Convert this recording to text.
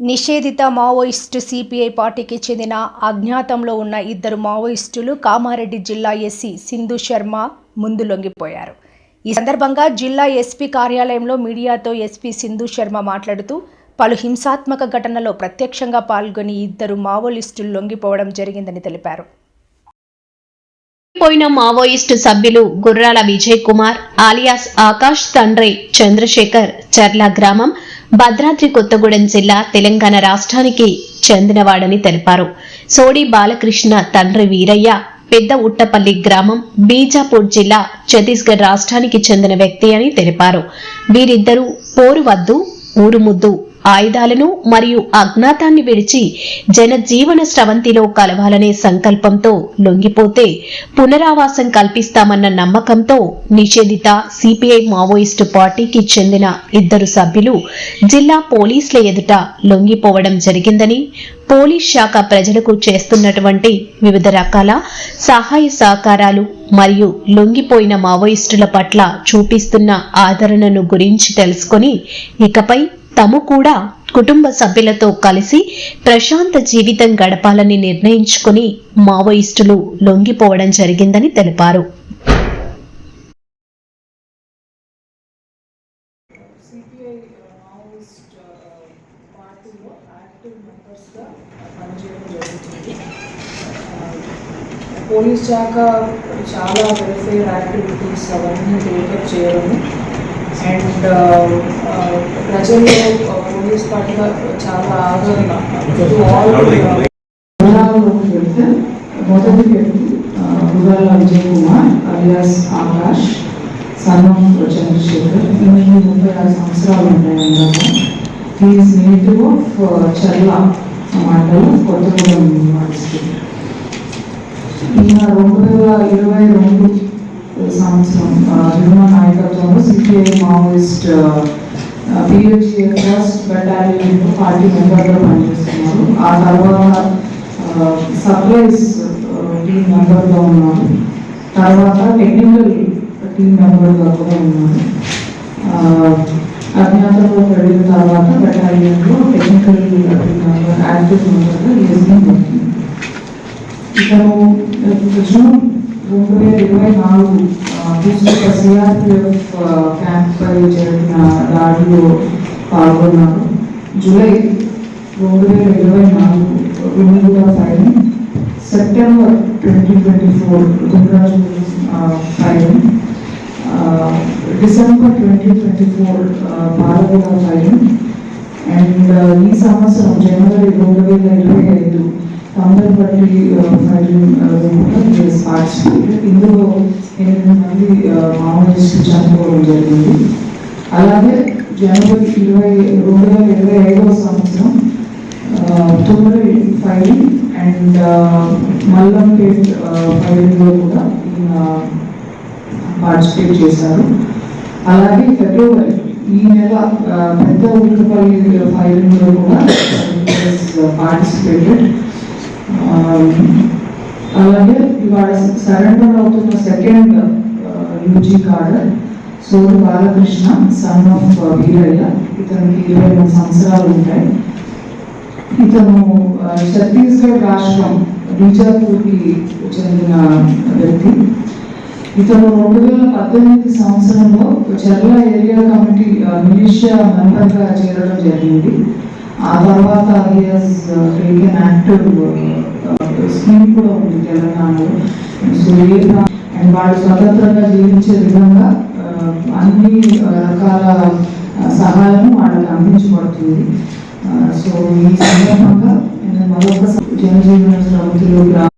నిషేధిత Maoist CPI పార్టీకి చెందిన అజ్ఞాతంలో ఉన్న ఇద్దరు మావోయిస్టులు కామారెడ్డి జిల్లా ఎస్సీ సింధు శర్మ ముందు లొంగిపోయారు. ఈ సందర్భంగా జిల్లా ఎస్పీ కార్యాలయంలో మీడియాతో ఎస్పీ సింధు శర్మ మాట్లాడుతూ పలు హింసాత్మక ఘటనలో ప్రత్యక్షంగా పాల్గొని ఇద్దరు మావోయిస్టులు లొంగిపోవడం జరిగిందని తెలిపారు. పోయిన మావోయిస్టు సభ్యులు గుర్రాల విజయ్ కుమార్ ఆలియాస్ ఆకాష్ తండ్రి చంద్రశేఖర్ చర్ల గ్రామం భద్రాద్రి కొత్తగూడెం జిల్లా తెలంగాణ రాష్ట్రానికి చెందినవాడని తెలిపారు. సోడి బాలకృష్ణ తండ్రి వీరయ్య పెద్ద ఉట్టపల్లి గ్రామం బీజాపూర్ జిల్లా ఛత్తీస్గఢ్ రాష్ట్రానికి చెందిన వ్యక్తి అని తెలిపారు. వీరిద్దరూ పోరు వద్దు ఊరు ముద్దు ఆయుధాలను మరియు అజ్ఞాతాన్ని విడిచి జనజీవన స్రవంతిలో కలవాలనే సంకల్పంతో లొంగిపోతే పునరావాసం కల్పిస్తామన్న నమ్మకంతో నిషేధిత సిపిఐ మావోయిస్టు పార్టీకి చెందిన ఇద్దరు సభ్యులు జిల్లా పోలీసుల ఎదుట లొంగిపోవడం జరిగిందని పోలీస్ శాఖ ప్రజలకు చేస్తున్నటువంటి వివిధ రకాల సహాయ సహకారాలు మరియు లొంగిపోయిన మావోయిస్టుల పట్ల చూపిస్తున్న ఆదరణను గురించి తెలుసుకొని ఇకపై తము కూడా కుటుంబ సభ్యులతో కలిసి ప్రశాంత జీవితం గడపాలని నిర్ణయించుకుని మావోయిస్టులు లొంగిపోవడం జరిగిందని తెలిపారు. పోలీస్ శాఖ చాలా వెల్ఫేర్ యాక్టివిటీస్ అవన్నీ టేకప్ చేయడము అండ్ ప్రజల్లో ఆ, పోలీస్ పట్ల చాలా ఆదరణ మొదటి వ్యక్తి Vijay Kumar alias Akash son of Chandrashekhar ఈయనకి ముప్పై ఆరు సంవత్సరాలు ఉంటాయి అన్నమాట హీఈస్ నేటివ్ ఆఫ్ చర్ల మండలం కొత్తగూడెం డిస్ట్రిక్ట్ ఈయన రెండు వేల ఇరవై రెండు సంవత్సరం నిర్మా నాయకత్వంలో సిపిఐ మావోయిస్ట్ పిహెచ్ఏ ట్రస్ట్ బెటాలియన్ పార్టీ మెంబర్గా పనిచేస్తున్నారు ఆ తర్వాత సప్లైస్ టీం మెంబర్గా ఉన్నారు తర్వాత టెక్నికల్ టీం మెంబర్గా కూడా ఉన్నారు ఆ, అజ్ఞాతంలో వెళ్ళిన తర్వాత బెటాలియన్లో టెక్నికల్ టీం మెంబర్ యాక్టివ్ మెంబర్గా ఈఎస్ని వర్కింగ్ ఇతను జూన్ రెండు వేల ఇరవై నాలుగు సిఆర్పిఎఫ్ క్యాంప్ జరిగిన దాడిలో పాల్గొన్నారు. జూలై రెండు వేల ఇరవై నాలుగు వినుగుల firing September twenty twenty four Gujarat firing December twenty twenty four Phalguna firing and ఈ సంవత్సరం జనవరి రెండు వేల ఇరవై ఐదు తొందరపల్లి ఫైలింగ్ పార్టిసిపేట్ ఇందులో ఎనిమిది మంది మావోయిస్టులు చనిపోవడం జరిగింది. అలాగే జనవరి ఇరవై రెండు వేల ఇరవై ఐదవ సంవత్సరం తొమ్మిది ఎయిటీ ఫైవ్ అండ్ మల్లంపేట్ ఫైలింగ్లో కూడా పార్టిసిపేట్ చేశారు. అలాగే ఫిబ్రవరి ఈ నెల పెద్ద ఉల్లిపల్లి ఫైలింగ్లో కూడా పార్టిసిపేటెడ్ అలాగే ఇవాళ సరెండర్ అవుతున్న second UG cadre Shore Balakrishna son of Veeraiah. ఇతనికి ఇరవై మూడు సంవత్సరాలు ఉంటాయి. ఇతను ఛత్తీస్గఢ్ రాష్ట్రం బీజాపూర్కి చెందిన వ్యక్తి. ఇతను రెండు వేల పద్దెనిమిది సంవత్సరంలో చెర్ల ఏరియా కమిటీ మిలిషియా మెంబర్గా చేరడం జరిగింది. ఆ తర్వాత టేకెన్ యాక్టివ్ స్కీమ్ కూడా ఉంది తెలంగాణలో సో ఏ అండ్ వాళ్ళు స్వతంత్రంగా జీవించే విధంగా అన్ని రకాల ఆ, సహాయం వాళ్ళకి అందించబడుతుంది సో ఈ సందర్భంగా మరొక జనజీవన సమితిలో గ్రామ